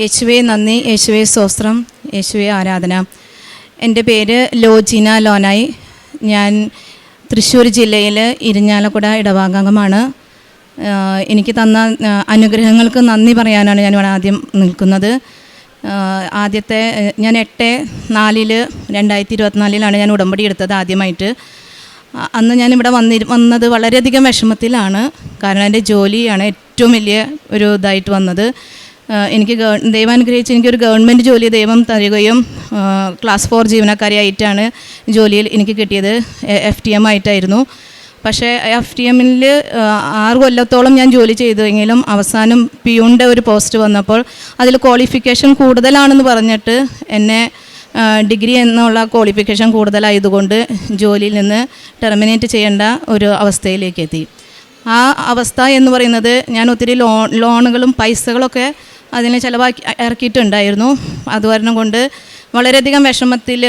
യേശുവെ നന്ദി. യേശുവെ സ്വസ്ത്രം യേശുവെ ആരാധന. എന്റെ പേര് ലോജിന ലോനായി. ഞാൻ തൃശ്ശൂർ ജില്ലയിൽ ഇരിഞ്ഞാലക്കുട ഇടവാംഗമാണ് എനിക്ക് തന്ന അനുഗ്രഹങ്ങൾക്ക് നന്ദി പറയാനാണ് ഞാൻ ഇവിടെ ആദ്യം നിൽക്കുന്നത്. ആദ്യത്തെ ഞാൻ എട്ട് നാലിൽ രണ്ടായിരത്തി ഇരുപത്തിനാലിലാണ് ഞാൻ ഉടമ്പടി എടുത്തത് ആദ്യമായിട്ട്. അന്ന് ഞാൻ ഇവിടെ വന്നി വന്നത് വളരെയധികം വിഷമത്തിലാണ്. കാരണം എന്റെ ജോലിയാണ് ഏറ്റവും വലിയ ഒരു ഇതായിട്ട് വന്നത്. എനിക്ക് ദൈവം അനുഗ്രഹിച്ച് എനിക്കൊരു ഗവൺമെന്റ് ജോലി ദൈവം തരികയും ക്ലാസ് ഫോർ ജീവനക്കാരിയായിട്ടാണ് ജോലിയിൽ എനിക്ക് കിട്ടിയത്. എഫ് ടി എം ആയിട്ടായിരുന്നു. പക്ഷേ എഫ് ടി എമ്മിൽ ആറ് കൊല്ലത്തോളം ഞാൻ ജോലി ചെയ്തെങ്കിലും അവസാനം പിയുണ്ടെ ഒരു പോസ്റ്റ് വന്നപ്പോൾ അതിൽ ക്വാളിഫിക്കേഷൻ കൂടുതലാണെന്ന് പറഞ്ഞിട്ട് എന്നെ ഡിഗ്രി എന്നുള്ള ക്വാളിഫിക്കേഷൻ കൂടുതലായതുകൊണ്ട് ജോലിയിൽ നിന്ന് ടെർമിനേറ്റ് ചെയ്യേണ്ട ഒരു അവസ്ഥയിലേക്ക് എത്തി. ആ അവസ്ഥ എന്ന് പറയുന്നത് ഞാൻ ഒത്തിരി ലോൺ ലോണുകളും പൈസകളൊക്കെ അതിന് ചിലവാക്കി ഇറക്കിയിട്ടുണ്ടായിരുന്നു. അത് കാരണം കൊണ്ട് വളരെയധികം വിഷമത്തിൽ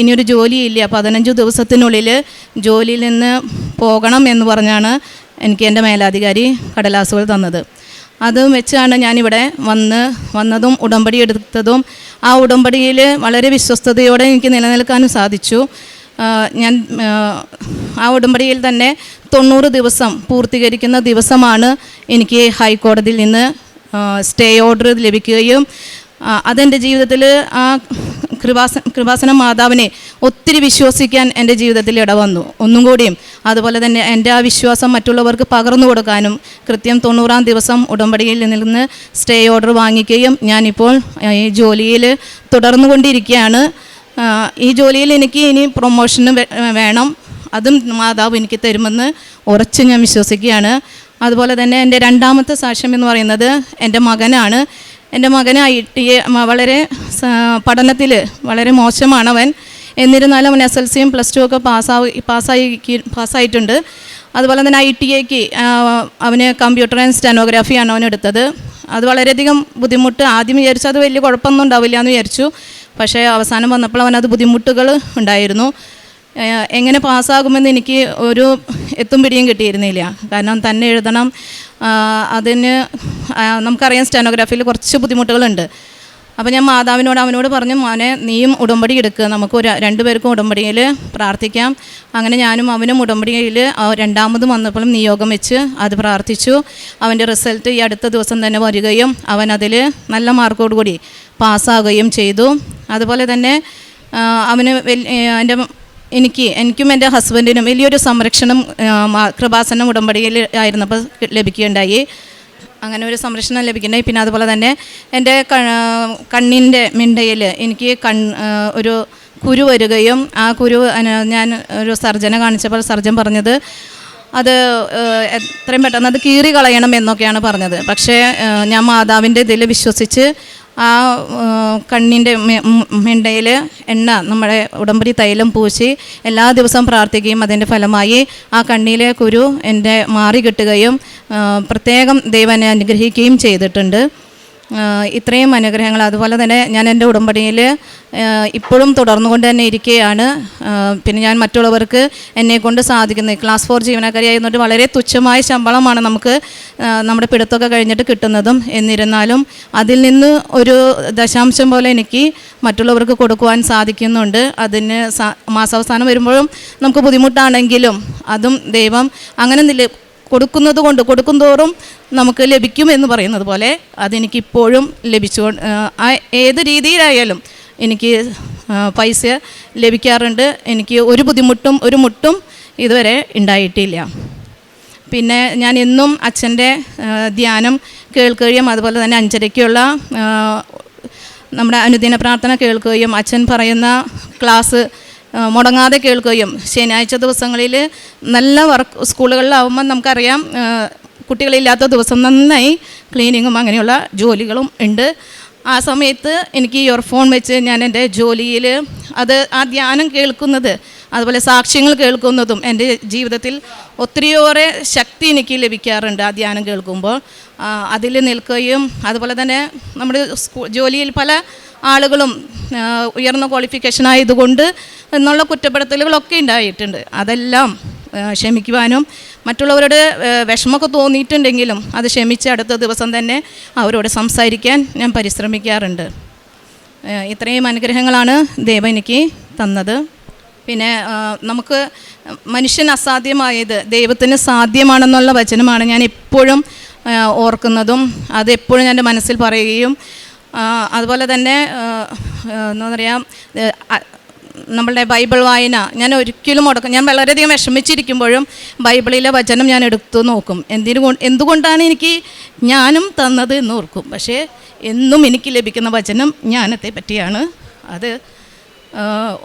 ഇനിയൊരു ജോലിയില്ല. പതിനഞ്ച് ദിവസത്തിനുള്ളിൽ ജോലിയിൽ നിന്ന് പോകണം എന്ന് പറഞ്ഞാണ് എനിക്ക് എന്റെ മേലാധികാരി കടലാസുകൾ തന്നത്. അത് വെച്ചാണ് ഞാനിവിടെ വന്ന് വന്നതും ഉടമ്പടി എടുത്തതും ആ ഉടമ്പടിയിൽ വളരെ വിശ്വസ്തയോടെ എനിക്ക് നിലനിൽക്കാനും സാധിച്ചു. ഞാൻ ആ, ഉടമ്പടിയിൽ തന്നെ തൊണ്ണൂറ് ദിവസം പൂർത്തീകരിക്കുന്ന ദിവസമാണ് എനിക്ക് ഹൈക്കോടതിയിൽ നിന്ന് സ്റ്റേ ഓർഡർ ലഭിക്കുകയും അതെന്റെ ജീവിതത്തിൽ ആ കൃപാസ കൃപാസന മാതാവിനെ ഒത്തിരി വിശ്വസിക്കാൻ എന്റെ ജീവിതത്തിൽ ഇടവന്നു ഒന്നും കൂടിയും അതുപോലെ തന്നെ എന്റെ ആ വിശ്വാസം മറ്റുള്ളവർക്ക് പകർന്നു കൊടുക്കാനും കൃത്യം തൊണ്ണൂറാം ദിവസം ഉടമ്പടിയിൽ നിന്ന് സ്റ്റേ ഓർഡർ വാങ്ങിക്കുകയും ഞാനിപ്പോൾ ഈ ജോലിയിൽ തുടർന്നു കൊണ്ടിരിക്കുകയാണ് ഈ ജോലിയിൽ എനിക്ക് ഇനി പ്രൊമോഷനും വേണം. അതും മാതാവ് എനിക്ക് തരുമെന്ന് ഉറച്ച് ഞാൻ വിശ്വസിക്കുകയാണ്. അതുപോലെ തന്നെ എന്റെ രണ്ടാമത്തെ സാക്ഷ്യം എന്ന് പറയുന്നത് എന്റെ മകനാണ്. എന്റെ മകന് ഐ ടി വളരെ പഠനത്തിൽ വളരെ മോശമാണവൻ. എന്നിരുന്നാലും അവൻ എസ് എൽ സിയും പ്ലസ് ടു ഒക്കെ പാസ്സായി പാസ്സായി പാസ്സായിട്ടുണ്ട്. അതുപോലെ തന്നെ ഐ ടി എക്ക് അവന് കമ്പ്യൂട്ടർ ആൻഡ് സ്റ്റെനോഗ്രാഫിയാണ് അവൻ എടുത്തത്. അത് വളരെയധികം ബുദ്ധിമുട്ട്. ആദ്യം വിചാരിച്ചു അത് വലിയ കുഴപ്പമൊന്നും ഉണ്ടാവില്ല എന്ന് വിചാരിച്ചു. പക്ഷേ അവസാനം വന്നപ്പോൾ അവനത് ബുദ്ധിമുട്ടുകൾ ഉണ്ടായിരുന്നു. എങ്ങനെ പാസ്സാകുമെന്ന് എനിക്ക് ഒരു എത്തും പിടിയും കിട്ടിയിരുന്നില്ല. കാരണം തന്നെ എഴുതണം അതിന് നമുക്കറിയാം സ്റ്റെനോഗ്രാഫിയിൽ കുറച്ച് ബുദ്ധിമുട്ടുകളുണ്ട്. അപ്പോൾ ഞാൻ മാതാവിനോട് അവനോട് പറഞ്ഞു മോനെ നീയും ഉടമ്പടി എടുക്കുക നമുക്ക് ഒരു രണ്ടുപേർക്കും ഉടമ്പടിയിൽ പ്രാർത്ഥിക്കാം. അങ്ങനെ ഞാനും അവനും ഉടമ്പടിയിൽ രണ്ടാമതും വന്നപ്പോഴും നിയോഗം വെച്ച് അത് പ്രാർത്ഥിച്ചു. അവന്റെ റിസൾട്ട് ഈ അടുത്ത ദിവസം തന്നെ വരികയും അവൻ അതിൽ നല്ല മാർക്കോടുകൂടി പാസ്സാകുകയും ചെയ്തു. അതുപോലെ തന്നെ അവന് വലിയ എന്റെ എനിക്ക് എനിക്കും എന്റെ ഹസ്ബൻഡിനും വലിയൊരു സംരക്ഷണം കൃപാസനം ഉടമ്പടിയിൽ ആയിരുന്നപ്പോൾ ലഭിക്കുകയുണ്ടായി. അങ്ങനെ ഒരു സംരക്ഷണം ലഭിക്കുന്നുണ്ടായി. പിന്നെ അതുപോലെ തന്നെ എന്റെ കണ്ണിന്റെ മിണ്ടയിൽ എനിക്ക് കൺ ഒരു കുരു വരികയും ആ കുരു ഞാൻ ഒരു സർജനെ കാണിച്ചപ്പോൾ സർജൻ പറഞ്ഞത് അത് എത്രയും പെട്ടെന്ന് അത് കീറി കളയണം എന്നൊക്കെയാണ് പറഞ്ഞത്. പക്ഷേ ഞാൻ മാതാവിന്റെ ഇതിൽ വിശ്വസിച്ച് ആ കണ്ണിന്റെ മിണ്ടയിൽ എണ്ണ നമ്മുടെ ഉടമ്പടി തൈലം പൂശി എല്ലാ ദിവസവും പ്രാർത്ഥിക്കുകയും അതിന്റെ ഫലമായി ആ കണ്ണിലെ കുരു എന്റെ മാറി കിട്ടുകയും പ്രത്യേകം ദൈവനെ അനുഗ്രഹിക്കുകയും ചെയ്തിട്ടുണ്ട്. ഇത്രയും അനുഗ്രഹങ്ങൾ അതുപോലെ തന്നെ ഞാൻ എന്റെ ഉടമ്പടിയിൽ ഇപ്പോഴും തുടർന്നുകൊണ്ട് തന്നെ ഇരിക്കുകയാണ്. പിന്നെ ഞാൻ മറ്റുള്ളവർക്ക് എന്നെ കൊണ്ട് സാധിക്കുന്നത്. ക്ലാസ് ഫോർ ജീവനക്കാരിയായിരുന്നിട്ട് വളരെ തുച്ഛമായ ശമ്പളമാണ് നമുക്ക് നമ്മുടെ പിടുത്തൊക്കെ കഴിഞ്ഞിട്ട് കിട്ടുന്നതും. എന്നിരുന്നാലും അതിൽ നിന്ന് ഒരു ദശാംശം പോലെ എനിക്ക് മറ്റുള്ളവർക്ക് കൊടുക്കുവാൻ സാധിക്കുന്നുണ്ട്. അതിന് മാസാവസാനം വരുമ്പോഴും നമുക്ക് ബുദ്ധിമുട്ടാണെങ്കിലും അതും ദൈവം അങ്ങനെ കൊടുക്കുന്നത് കൊണ്ട് കൊടുക്കും തോറും നമുക്ക് ലഭിക്കും എന്ന് പറയുന്നത് പോലെ അതെനിക്കിപ്പോഴും ലഭിച്ചു ഏത് രീതിയിലായാലും എനിക്ക് പൈസ ലഭിക്കാറുണ്ട്. എനിക്ക് ഒരു ബുദ്ധിമുട്ടും ഒരു മുട്ടും ഇതുവരെ ഉണ്ടായിട്ടില്ല. പിന്നെ ഞാൻ എന്നും അച്ഛന്റെ ധ്യാനം കേൾക്കുകയും അതുപോലെ തന്നെ അഞ്ചരയ്ക്കുള്ള നമ്മുടെ അനുദിന പ്രാർത്ഥന കേൾക്കുകയും അച്ഛൻ പറയുന്ന ക്ലാസ് മുടങ്ങാതെ കേൾക്കുകയും ശനിയാഴ്ച ദിവസങ്ങളിൽ നല്ല വർക്ക് സ്കൂളുകളിലാവുമ്പോൾ നമുക്കറിയാം കുട്ടികളില്ലാത്ത ദിവസം നന്നായി ക്ലീനിങ്ങും അങ്ങനെയുള്ള ജോലികളും ഉണ്ട്. ആ സമയത്ത് എനിക്ക് ഇയർഫോൺ വെച്ച് ഞാൻ എന്റെ ജോലിയിൽ അത് ആ ധ്യാനം കേൾക്കുന്നത് അതുപോലെ സാക്ഷ്യങ്ങൾ കേൾക്കുന്നതും എന്റെ ജീവിതത്തിൽ ഒത്തിരിയേറെ ശക്തി എനിക്ക് ലഭിക്കാറുണ്ട് ആ ധ്യാനം കേൾക്കുമ്പോൾ. അതിൽ നിൽക്കുകയും അതുപോലെ തന്നെ നമ്മുടെ ജോലിയിൽ പല ആളുകളും ഉയർന്ന ക്വാളിഫിക്കേഷൻ ആയതുകൊണ്ട് എന്നുള്ള കുറ്റപ്പെടുത്തലുകളൊക്കെ ഉണ്ടായിട്ടുണ്ട്. അതെല്ലാം ക്ഷമിക്കുവാനും മറ്റുള്ളവരുടെ വിഷമമൊക്കെ തോന്നിയിട്ടുണ്ടെങ്കിലും അത് ക്ഷമിച്ച് അടുത്ത ദിവസം തന്നെ അവരോട് സംസാരിക്കാൻ ഞാൻ പരിശ്രമിക്കാറുണ്ട്. ഇത്രയും അനുഗ്രഹങ്ങളാണ് ദൈവം എനിക്ക് തന്നത്. പിന്നെ നമുക്ക് മനുഷ്യൻ അസാധ്യമായത് ദൈവത്തിന് സാധ്യമാണെന്നുള്ള വചനമാണ് ഞാൻ എപ്പോഴും ഓർക്കുന്നതും അതെപ്പോഴും എന്റെ മനസ്സിൽ പറയുകയും അതുപോലെ തന്നെ എന്താ പറയുക നമ്മളുടെ ബൈബിൾ വായന ഞാൻ ഒരിക്കലും മുടക്കും ഞാൻ വളരെയധികം വിഷമിച്ചിരിക്കുമ്പോഴും ബൈബിളിലെ വചനം ഞാൻ എടുത്തു നോക്കും. എന്തിനു കൊണ്ട് എന്തുകൊണ്ടാണ് എനിക്ക് ഞാനും തന്നത് എന്ന് ഓർക്കും. പക്ഷേ എന്നും എനിക്ക് ലഭിക്കുന്ന വചനം ജ്ഞാനത്തെ പറ്റിയാണ്. അത്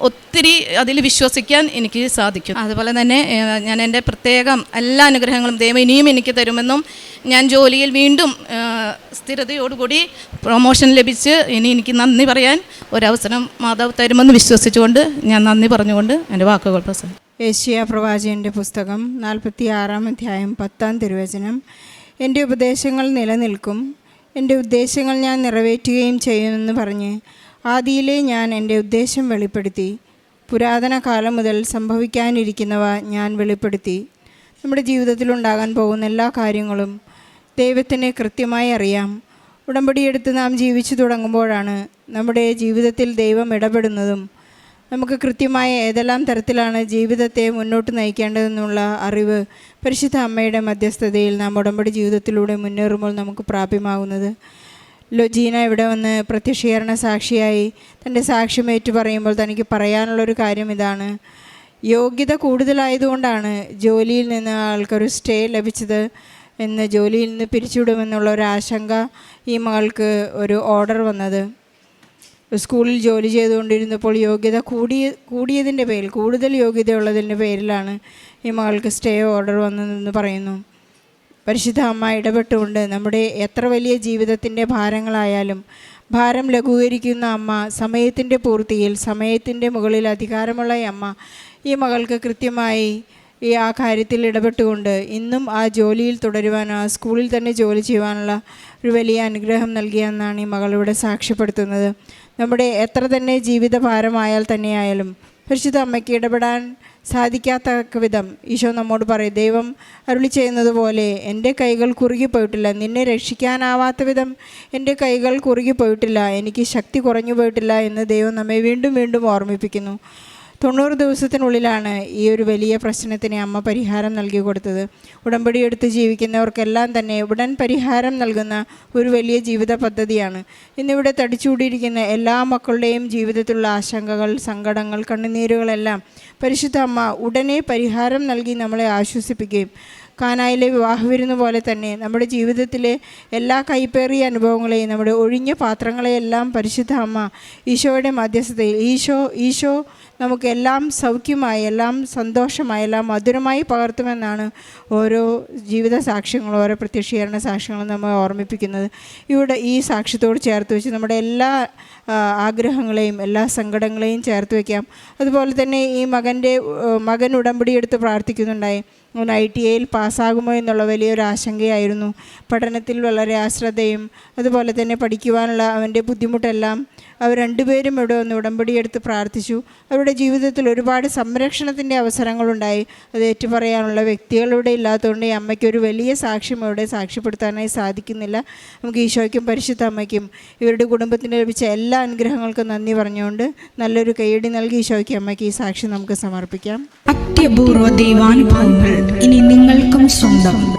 ഒത്തിരി അതിൽ വിശ്വസിക്കാൻ എനിക്ക് സാധിക്കും. അതുപോലെ തന്നെ ഞാൻ എന്റെ പ്രത്യേകം എല്ലാ അനുഗ്രഹങ്ങളും ദൈവം ഇനിയും എനിക്ക് തരുമെന്നും ഞാൻ ജോലിയിൽ വീണ്ടും സ്ഥിരതയോടുകൂടി പ്രൊമോഷൻ ലഭിച്ച് ഇനി എനിക്ക് നന്ദി പറയാൻ ഒരവസരം മാതാവ് തരുമെന്ന് വിശ്വസിച്ചുകൊണ്ട് ഞാൻ നന്ദി പറഞ്ഞുകൊണ്ട് എന്റെ വാക്കുകൾ പ്രസംഗം ഏഷ്യ പ്രവാചകന്റെ പുസ്തകം നാൽപ്പത്തി ആറാം അധ്യായം പത്താം തിരുവചനം. എന്റെ ഉപദേശങ്ങൾ നിലനിൽക്കും. എന്റെ ഉദ്ദേശങ്ങൾ ഞാൻ നിറവേറ്റുകയും ചെയ്യുമെന്ന് പറഞ്ഞ് ആദിയിലെ ഞാൻ എന്റെ ഉദ്ദേശം വെളിപ്പെടുത്തി. പുരാതന കാലം മുതൽ സംഭവിക്കാനിരിക്കുന്നവ ഞാൻ വെളിപ്പെടുത്തി. നമ്മുടെ ജീവിതത്തിലുണ്ടാകാൻ പോകുന്ന എല്ലാ കാര്യങ്ങളും ദൈവത്തിന് കൃത്യമായി അറിയാം. ഉടമ്പടിയെടുത്ത് നാം ജീവിച്ചു തുടങ്ങുമ്പോഴാണ് നമ്മുടെ ജീവിതത്തിൽ ദൈവം ഇടപെടുന്നതും. നമുക്ക് കൃത്യമായ ഏതെല്ലാം തരത്തിലാണ് ജീവിതത്തെ മുന്നോട്ട് നയിക്കേണ്ടതെന്നുള്ള അറിവ് പരിശുദ്ധ അമ്മയുടെ മധ്യസ്ഥതയിൽ നാം ഉടമ്പടി ജീവിതത്തിലൂടെ മുന്നേറുമ്പോൾ നമുക്ക് പ്രാപ്യമാകുന്നത്. ലൊജീന ഇവിടെ വന്ന് പ്രത്യക്ഷീകരണ സാക്ഷിയായി തന്റെ സാക്ഷ്യം ഏറ്റു പറയുമ്പോൾ തനിക്ക് പറയാനുള്ളൊരു കാര്യം ഇതാണ്. യോഗ്യത കൂടുതലായതുകൊണ്ടാണ് ജോലിയിൽ നിന്ന് ആൾക്കൊരു സ്റ്റേ ലഭിച്ചത്. എന്ന് ജോലിയിൽ നിന്ന് പിരിച്ചുവിടുമെന്നുള്ള ഒരു ആശങ്ക ഈ മകൾക്ക് ഒരു ഓർഡർ വന്നത്. സ്കൂളിൽ ജോലി ചെയ്തുകൊണ്ടിരുന്നപ്പോൾ യോഗ്യത കൂടിയ കൂടിയതിന്റെ പേരിൽ കൂടുതൽ യോഗ്യതയുള്ളതിന്റെ പേരിലാണ് ഈ മകൾക്ക് സ്റ്റേ ഓർഡർ വന്നതെന്ന് പറയുന്നു. പരിശുദ്ധ അമ്മ ഇടപെട്ടുകൊണ്ട് നമ്മുടെ എത്ര വലിയ ജീവിതത്തിന്റെ ഭാരങ്ങളായാലും ഭാരം ലഘൂകരിക്കുന്ന അമ്മ സമയത്തിന്റെ പൂർത്തിയിൽ സമയത്തിന്റെ മുകളിൽ അധികാരമുള്ള അമ്മ ഈ മകൾക്ക് കൃത്യമായി ഈ ആ കാര്യത്തിൽ ഇടപെട്ടുകൊണ്ട് ഇന്നും ആ ജോലിയിൽ തുടരുവാൻ ആ സ്കൂളിൽ തന്നെ ജോലി ചെയ്യുവാനുള്ള ഒരു വലിയ അനുഗ്രഹം നൽകിയെന്നാണ് ഈ മകളിവിടെ സാക്ഷ്യപ്പെടുത്തുന്നത്. നമ്മുടെ എത്ര തന്നെ ജീവിത ഭാരമായാൽ തന്നെയായാലും പരിശുദ്ധ അമ്മയ്ക്ക് ഇടപെടാൻ സാധിക്കാത്ത വിധം ഈശോ നമ്മോട് പറയും ദൈവം അരുളി ചെയ്യുന്നത് പോലെ എന്റെ കൈകൾ കുറുകി പോയിട്ടില്ല നിന്നെ രക്ഷിക്കാനാവാത്ത വിധം എന്റെ കൈകൾ കുറുകി പോയിട്ടില്ല എനിക്ക് ശക്തി കുറഞ്ഞു പോയിട്ടില്ല എന്ന് ദൈവം നമ്മെ വീണ്ടും വീണ്ടും ഓർമ്മിപ്പിക്കുന്നു. തൊണ്ണൂറ് ദിവസത്തിനുള്ളിലാണ് ഈ ഒരു വലിയ പ്രശ്നത്തിന് അമ്മ പരിഹാരം നൽകി കൊടുത്തത്. ഉടമ്പടി എടുത്ത് ജീവിക്കുന്നവർക്കെല്ലാം തന്നെ ഉടൻ പരിഹാരം നൽകുന്ന ഒരു വലിയ ജീവിത പദ്ധതിയാണ്. ഇന്നിവിടെ തടിച്ചുകൂടിയിരിക്കുന്ന എല്ലാ മക്കളുടെയും ജീവിതത്തിലുള്ള ആശങ്കകൾ സങ്കടങ്ങൾ കണ്ണുനീരുകളെല്ലാം പരിശുദ്ധ അമ്മ ഉടനെ പരിഹാരം നൽകി നമ്മളെ ആശ്വസിപ്പിക്കുകയും കാനായിലെ വിവാഹവിരുന്ന് പോലെ തന്നെ നമ്മുടെ ജീവിതത്തിലെ എല്ലാ കൈപ്പേറിയ അനുഭവങ്ങളെയും നമ്മുടെ ഒഴിഞ്ഞ പാത്രങ്ങളെയെല്ലാം പരിശുദ്ധ അമ്മ ഈശോയുടെ മധ്യസ്ഥതയിൽ ഈശോ ഈശോ നമുക്കെല്ലാം സൗഖ്യമായി എല്ലാം സന്തോഷമായി എല്ലാം മധുരമായി പകർത്തുമെന്നാണ് ഓരോ ജീവിത സാക്ഷ്യങ്ങളും ഓരോ പ്രത്യക്ഷീകരണ സാക്ഷ്യങ്ങളും നമ്മൾ ഓർമ്മിപ്പിക്കുന്നത്. ഇവിടെ ഈ സാക്ഷ്യത്തോട് ചേർത്ത് വെച്ച് നമ്മുടെ എല്ലാ ആഗ്രഹങ്ങളെയും എല്ലാ സങ്കടങ്ങളെയും ചേർത്ത് വയ്ക്കാം അതുപോലെ തന്നെ ഈ മകന്റെ മകൻ ഉടമ്പടി എടുത്ത് പ്രാർത്ഥിക്കുന്നുണ്ടായി. അവൻ ഐ ടി ഐയിൽ പാസ്സാകുമോ എന്നുള്ള വലിയൊരു ആശങ്കയായിരുന്നു. പഠനത്തിൽ വളരെ അശ്രദ്ധയും അതുപോലെ തന്നെ പഠിക്കുവാനുള്ള അവന്റെ ബുദ്ധിമുട്ടെല്ലാം അവർ രണ്ടുപേരും ഇവിടെ വന്ന് ഉടമ്പടി എടുത്ത് പ്രാർത്ഥിച്ചു. അവരുടെ ജീവിതത്തിൽ ഒരുപാട് സംരക്ഷണത്തിന്റെ അവസരങ്ങളുണ്ടായി. അത് ഏറ്റുപറയാനുള്ള വ്യക്തികളിവിടെ ഇല്ലാത്തതുകൊണ്ട് ഈ അമ്മയ്ക്ക് ഒരു വലിയ സാക്ഷ്യം ഇവിടെ സാക്ഷ്യപ്പെടുത്താനായി സാധിക്കുന്നില്ല. നമുക്ക് ഈശോയ്ക്കും പരിശുദ്ധ അമ്മയ്ക്കും ഇവരുടെ കുടുംബത്തിന് ലഭിച്ച എല്ലാ അനുഗ്രഹങ്ങൾക്കും നന്ദി പറഞ്ഞുകൊണ്ട് നല്ലൊരു കൈയടി നൽകി ഈശോയ്ക്ക് അമ്മയ്ക്ക് ഈ സാക്ഷ്യം നമുക്ക് സമർപ്പിക്കാം. അത്യപൂർവ ദൈവാനുഭവങ്ങൾ ഇനി നിങ്ങൾക്കും സ്വന്തം.